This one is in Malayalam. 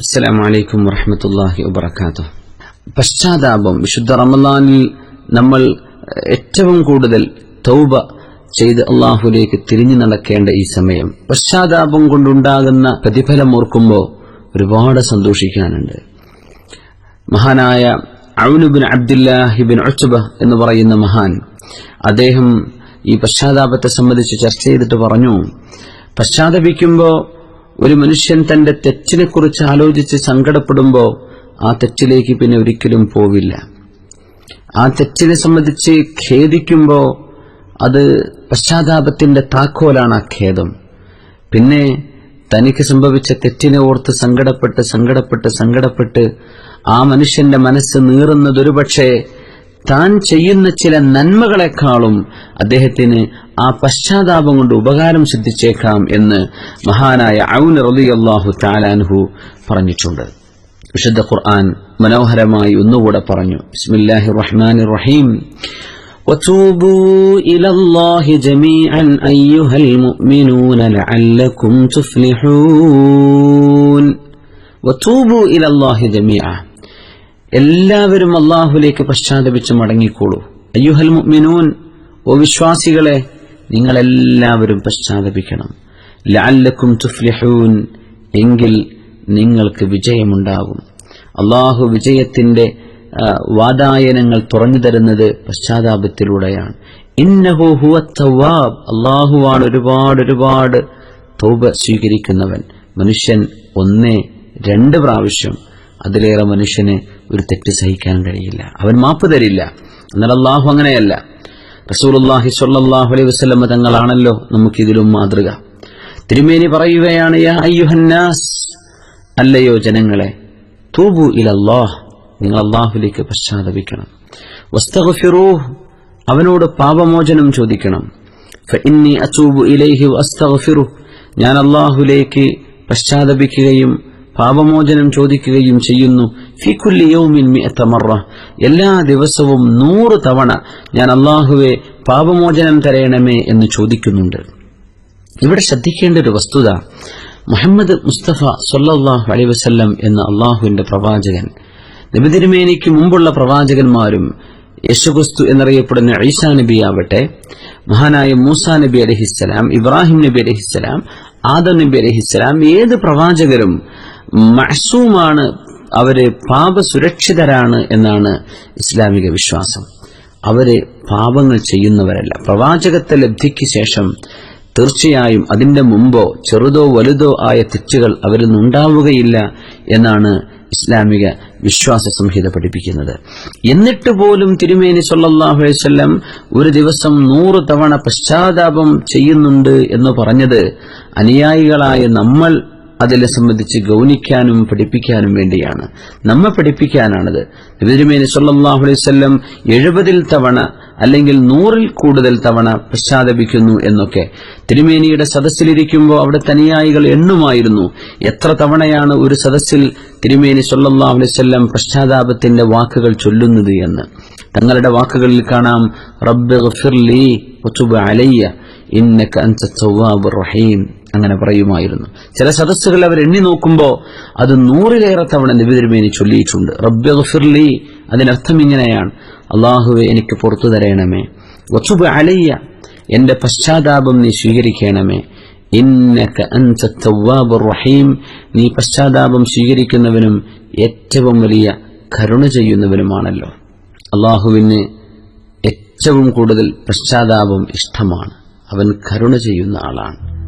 അസ്സലാം വലൈക്കും വറഹമത്തല്ലാഹി വബർക്കാത്തു പശ്ചാത്താപം വിശുദ്ധ റമദാനിൽ നമ്മൾ ഏറ്റവും കൂടുതൽ തൗബ ചെയ്ത് അള്ളാഹുലേക്ക് തിരിഞ്ഞു നടക്കേണ്ട ഈ സമയം പശ്ചാത്താപം കൊണ്ടുണ്ടാകുന്ന പ്രതിഫലം ഓർക്കുമ്പോൾ ഒരുപാട് സന്തോഷിക്കാനുണ്ട്. മഹാനായ ഔനുബിൻ അബ്ദുല്ലാഹിബിൻ അച്ചുബ എന്ന് പറയുന്ന മഹാൻ അദ്ദേഹം ഈ പശ്ചാത്താപത്തെ സംബന്ധിച്ച് ചർച്ച ചെയ്തിട്ട് പറഞ്ഞു പശ്ചാത്തപിക്കുമ്പോൾ ഒരു മനുഷ്യൻ തന്റെ തെറ്റിനെ കുറിച്ച് ആലോചിച്ച് സങ്കടപ്പെടുമ്പോൾ ആ തെറ്റിലേക്ക് പിന്നെ ഒരിക്കലും പോവില്ല. ആ തെറ്റിനെ സംബന്ധിച്ച് ഖേദിക്കുമ്പോൾ അത് പശ്ചാത്താപത്തിന്റെ താക്കോലാണ് ആ ഖേദം. പിന്നെ തനിക്ക് സംഭവിച്ച തെറ്റിനെ ഓർത്ത് സങ്കടപ്പെട്ട് സങ്കടപ്പെട്ട് സങ്കടപ്പെട്ട് ആ മനുഷ്യന്റെ മനസ്സ് നീറുന്നതൊരുപക്ഷെ താൻ ചെയ്യുന്ന ചില നന്മകളെക്കാളും അദ്ദേഹത്തിന് ആ പശ്ചാത്താപം കൊണ്ട് ഉപകാരം സിദ്ധിച്ചേക്കാം എന്ന് മഹാനായ ഔൻ റലി അള്ളാഹു താലാൻഹു പറഞ്ഞിട്ടുണ്ട് വിശുദ്ധ ഖുർആൻ മനോഹരമായി ഒന്നുകൂടെ പറഞ്ഞു ബിസ്മില്ലാഹി റഹ്മാൻ റഹീം وتوبوا إلى الله جميعا أيها المؤمنون لعلكم تفلحون وتوبوا إلى الله جميعا എല്ലാവരും അള്ളാഹുലേക്ക് പശ്ചാത്തപിച്ച് മടങ്ങിക്കോളൂ അയ്യുഹൽ മുഅ്മിനൂൻ ഓ വിശ്വാസികളെ നിങ്ങളെല്ലാവരും പശ്ചാത്തപിക്കണം. ലഅല്ലക്കും തുഫ്ലിഹൂൻ എങ്കിൽ നിങ്ങൾക്ക് വിജയമുണ്ടാകും. അള്ളാഹു വിജയത്തിന്റെ വാതായനങ്ങൾ തുറന്നു തരുന്നത് പശ്ചാത്താപത്തിലൂടെയാണ്. ഇന്നഹു തവാബ് അള്ളാഹുവാണ് ഒരുപാട് ഒരുപാട് തൗബ സ്വീകരിക്കുന്നവൻ. മനുഷ്യൻ ഒന്നേ രണ്ട് പ്രാവശ്യം അതിലേറെ മനുഷ്യന് ഒരു തെറ്റ് സഹിക്കാൻ കഴിയില്ല. അവൻ മാപ്പ് തരില്ല. എന്നാൽ അള്ളാഹു അങ്ങനെയല്ല. റസൂലുള്ളാഹി സ്വല്ലല്ലാഹു അലൈഹി വസല്ലം തങ്ങളാണല്ലോ നമുക്കിതിലും മാതൃക. തിരുമേനി പറയുകയാണ് യാ അയ്യുഹന്നാസ്. അല്ലയോ ജനങ്ങളെ തൂബു ഇലല്ലാഹ്. നിങ്ങൾ അള്ളാഹുലേക്ക് പശ്ചാത്തപിക്കണം. വസ്തഗ്ഫിറൂഹ്. അവനോട് പാപമോചനം ചോദിക്കണം. ഫഇന്നി ഇലൈഹി വസ്തഗ്ഫിറു ഞാൻ അള്ളാഹുലേക്ക് പശ്ചാത്തപിക്കുകയും പാപമോചനം ചോദിക്കുകയും ചെയ്യുന്നു. ഫി കുല്ലി യൗമിൻ മിഅത എല്ലാ ദിവസവും നൂറ് തവണ ഞാൻ അള്ളാഹുവെ പാപമോചനം തരയണമേ എന്ന് ചോദിക്കുന്നുണ്ട്. ഇവിടെ ശ്രദ്ധിക്കേണ്ട ഒരു വസ്തുത മുഹമ്മദ് മുസ്തഫ അലൈഹി വസല്ലം എന്ന അള്ളാഹുവിന്റെ പ്രവാചകൻ നബിതിരുമേനിക്ക് മുമ്പുള്ള പ്രവാചകന്മാരും യേശുക്രിസ്തു എന്നറിയപ്പെടുന്ന ഐസാ നബി ആവട്ടെ മഹാനായ മൂസ നബി അലഹിസ്സലാം ഇബ്രാഹിം നബി അലഹിസ്സലാം ആദം നബി അലഹിസ്സലാം ഏത് പ്രവാചകരും മഹസൂമാണ് അവർ പാപസുരക്ഷിതരാണ് എന്നാണ് ഇസ്ലാമിക വിശ്വാസം. അവർ പാപങ്ങൾ ചെയ്യുന്നവരല്ല. പ്രവാചകത്തെ ലബ്ധിക്ക് ശേഷം തീർച്ചയായും അതിന്റെ മുമ്പോ ചെറുതോ വലുതോ ആയ തെറ്റുകൾ അവരിൽ നിന്നുണ്ടാവുകയില്ല എന്നാണ് ഇസ്ലാമിക വിശ്വാസ സംഹിത പഠിപ്പിക്കുന്നത്. എന്നിട്ട് പോലും തിരുമേനി സൊല്ലാഹുലം ഒരു ദിവസം നൂറ് തവണ പശ്ചാത്താപം ചെയ്യുന്നുണ്ട് എന്ന് പറഞ്ഞത് അനുയായികളായ നമ്മൾ അതിനെ സംബന്ധിച്ച് ഗൗനിക്കാനും പഠിപ്പിക്കാനും വേണ്ടിയാണ്. നമ്മെ പഠിപ്പിക്കാനാണത്. തിരുമേനി സല്ലല്ലാഹു അലൈഹി വസല്ലം എഴുപതിൽ തവണ അല്ലെങ്കിൽ നൂറിൽ കൂടുതൽ തവണ പശ്ചാത്തപിക്കുന്നു എന്നൊക്കെ. തിരുമേനിയുടെ സദസ്സിലിരിക്കുമ്പോൾ അവിടെ തനിയായികൾ എണ്ണുമായിരുന്നു. എത്ര തവണയാണ് ഒരു സദസ്സിൽ തിരുമേനി സല്ലല്ലാഹു അലൈഹി വസല്ലം പശ്ചാത്താപത്തിന്റെ വാക്കുകൾ ചൊല്ലുന്നത് എന്ന്. തങ്ങളുടെ വാക്കുകളിൽ കാണാം റബ്ബ് അലയ്യ ഇന്നക്ക് അൻസ റഹീം. അങ്ങനെ പറയുമായിരുന്നു. ചില സദസ്സുകൾ അവർ എണ്ണി നോക്കുമ്പോൾ അത് നൂറിലേറെ തവണ നബി തിരുമേനി ചൊല്ലിയിട്ടുണ്ട്. റബ്ബ് അതിനർത്ഥം ഇങ്ങനെയാണ്. അള്ളാഹുവെ എനിക്ക് പുറത്തു തരയണമേ വസുബ് അലയ്യ എന്റെ പശ്ചാത്താപം നീ സ്വീകരിക്കണമേ. റഹീം നീ പശ്ചാത്താപം സ്വീകരിക്കുന്നവനും ഏറ്റവും വലിയ കരുണ ചെയ്യുന്നവനുമാണല്ലോ. അള്ളാഹുവിന് ഏറ്റവും കൂടുതൽ പശ്ചാത്താപം ഇഷ്ടമാണ്. അവൻ കരുണ ചെയ്യുന്ന ആളാണ്.